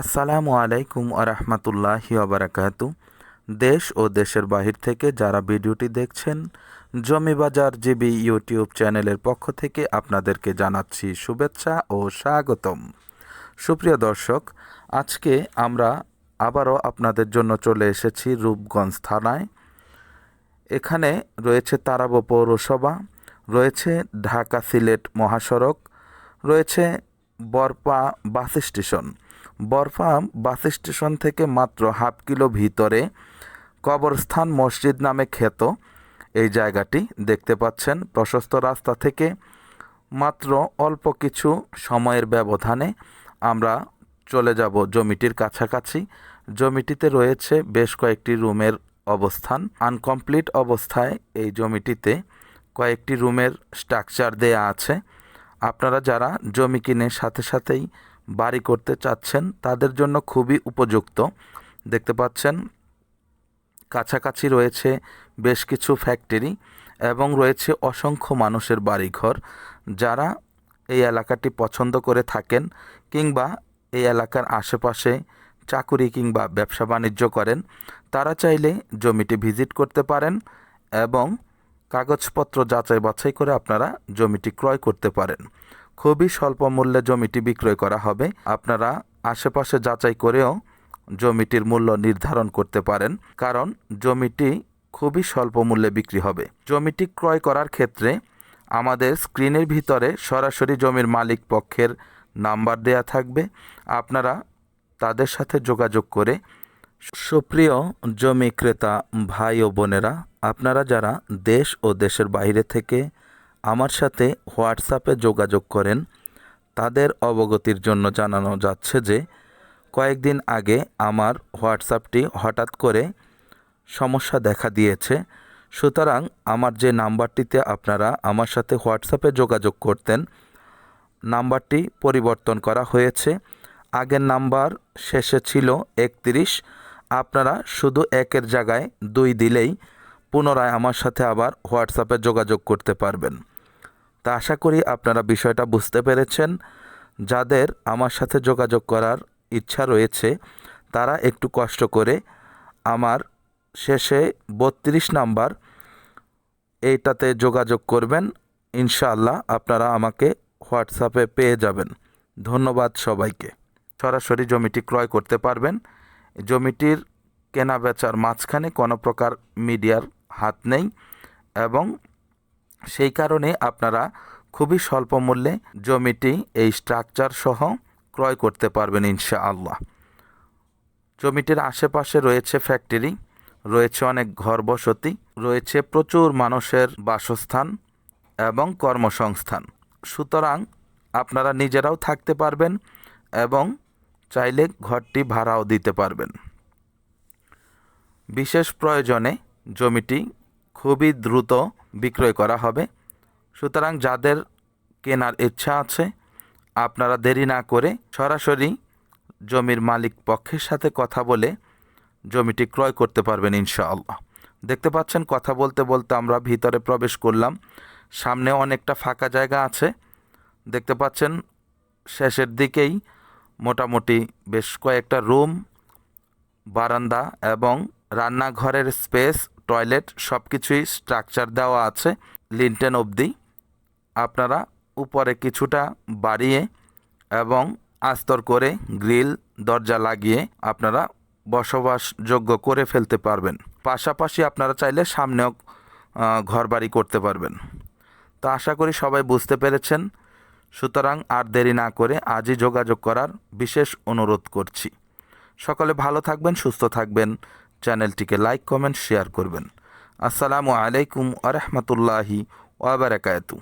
আসসালামু আলাইকুম আরহামতুল্লাহি আবরাকাতু দেশ ও দেশের বাহির থেকে যারা ভিডিওটি দেখছেন জমি বাজার জিবি ইউটিউব চ্যানেলের পক্ষ থেকে আপনাদেরকে জানাচ্ছি শুভেচ্ছা ও স্বাগতম। সুপ্রিয় দর্শক, আজকে আমরা আবারও আপনাদের জন্য চলে এসেছি রূপগঞ্জ থানায়। এখানে রয়েছে তারাবো পৌরসভা, রয়েছে ঢাকা সিলেট মহাসড়ক, রয়েছে Barpa bus station. Barpa bus station থেকে মাত্র হাফ কিলো ভিতরে কবরস্থান মসজিদ নামে খ্যাত। এই জায়গাটি দেখতে পাচ্ছেন। প্রশস্ত রাস্তা থেকে মাত্র অল্প কিছু সময়ের ব্যবধানে আমরা চলে যাব জমিটির কাছাকাছি। জমিটিতে রয়েছে বেশ কয়েকটি রুমের অবস্থান। আনকমপ্লিট অবস্থায় এই জমিটিতে কয়েকটি রুমের স্ট্রাকচার দেয়া আছে। আপনারা যারা জমি কিনে সাথে সাথেই বাড়ি করতে চাচ্ছেন, তাদের জন্য খুবই উপযুক্ত। দেখতে পাচ্ছেন, কাছাকাছি রয়েছে বেশ কিছু ফ্যাক্টরি এবং রয়েছে অসংখ্য মানুষের বাড়িঘর। যারা এই এলাকাটি পছন্দ করে থাকেন কিংবা এই এলাকার আশেপাশে চাকুরি কিংবা ব্যবসা বাণিজ্য করেন, তারা চাইলে জমিটি ভিজিট করতে পারেন এবং কাগজপত্র যাচাই বাছাই করে আপনারা জমিটি ক্রয় করতে পারেন। খুবই স্বল্প মূল্যে জমিটি বিক্রয় করা হবে। আপনারা আশেপাশে যাচাই করেও জমিটির মূল্য নির্ধারণ করতে পারেন, কারণ জমিটি খুবই স্বল্প মূল্যে বিক্রি হবে। জমিটি ক্রয় করার ক্ষেত্রে আমাদের স্ক্রিনের ভিতরে সরাসরি জমির মালিক পক্ষের নাম্বার দেয়া থাকবে। আপনারা তাদের সাথে যোগাযোগ করে সুপ্রিয় জমি ক্রেতা ভাই ও বোনেরা, আপনারা যারা দেশ ও দেশের বাইরে থেকে আমার সাথে হোয়াটসঅ্যাপে যোগাযোগ করেন। তাদের অবগতির জন্য জানানো যাচ্ছে যে, কয়েকদিন আগে আমার হোয়াটসঅ্যাপটি হঠাৎ করে সমস্যা দেখা দিয়েছে। সুতরাং আমার যে নাম্বারটিতে আপনারা আমার সাথে হোয়াটসঅ্যাপে যোগাযোগ করতেন, নাম্বারটি পরিবর্তন করা হয়েছে। আগের নাম্বার শেষে ছিল একত্রিশ। আপনারা শুধু একের জায়গায় দুই দিলেই পুনরায় আমার সাথে আবার হোয়াটসঅ্যাপে যোগাযোগ করতে পারবেন। তা আশা করি আপনারা বিষয়টা বুঝতে পেরেছেন। যাদের আমার সাথে যোগাযোগ করার ইচ্ছা রয়েছে, তারা একটু কষ্ট করে আমার শেষে বত্রিশ নাম্বার এইটাতে যোগাযোগ করবেন। ইনশাআল্লাহ আপনারা আমাকে হোয়াটসঅ্যাপে পেয়ে যাবেন। ধন্যবাদ সবাইকে। সরাসরি জমিটি ক্রয় করতে পারবেন। জমিটির কেনা বেচার মাঝখানে কোনো প্রকার মিডিয়ার হাত নেই এবং সেই কারণে আপনারা খুবই স্বল্প মূল্যে জমিটি এই স্ট্রাকচার সহ ক্রয় করতে পারবেন ইনশাআল্লাহ। জমিটির আশেপাশে রয়েছে ফ্যাক্টরি রয়েছে অনেক ঘর বসতি রয়েছে প্রচুর মানুষের বাসস্থান এবং কর্মসংস্থান। সুতরাং আপনারা নিজেরাও থাকতে পারবেন এবং চাইলে ঘরটি ভাড়াও দিতে পারবেন। বিশেষ প্রয়োজনে জমিটি খুবই দ্রুত বিক্রয় করা হবে। সুতরাং যাদের কেনার ইচ্ছা আছে, আপনারা দেরি না করে সরাসরি জমির মালিক পক্ষের সাথে কথা বলে জমিটি ক্রয় করতে পারবেন ইনশাআল্লাহ। দেখতে পাচ্ছেন, কথা বলতে বলতে আমরা ভিতরে প্রবেশ করলাম। সামনে অনেকটা ফাঁকা জায়গা আছে। দেখতে পাচ্ছেন, শেষের দিকেই মোটামুটি বেশ কয়েকটা রুম, বারান্দা এবং রান্নাঘরের স্পেস টয়লেট সব কিছুই স্ট্রাকচার দেওয়া আছে লিনটেন অবধি। আপনারা উপরে কিছুটা বাড়িয়ে এবং আস্তর করে গ্রিল, দরজা লাগিয়ে আপনারা বসবাসযোগ্য করে ফেলতে পারবেন। পাশাপাশি আপনারা চাইলে সামনেও ঘর বাড়ি করতে পারবেন। তো আশা করি সবাই বুঝতে পেরেছেন। সুতরাং আর দেরি না করে আজই যোগাযোগ করার বিশেষ অনুরোধ করছি। সকলে ভালো থাকবেন, সুস্থ থাকবেন। চ্যানেলটিকে লাইক কমেন্ট শেয়ার করবেন। আসসালামু আলাইকুম আরহামতুল্লাহি ওয়াবারাকাতু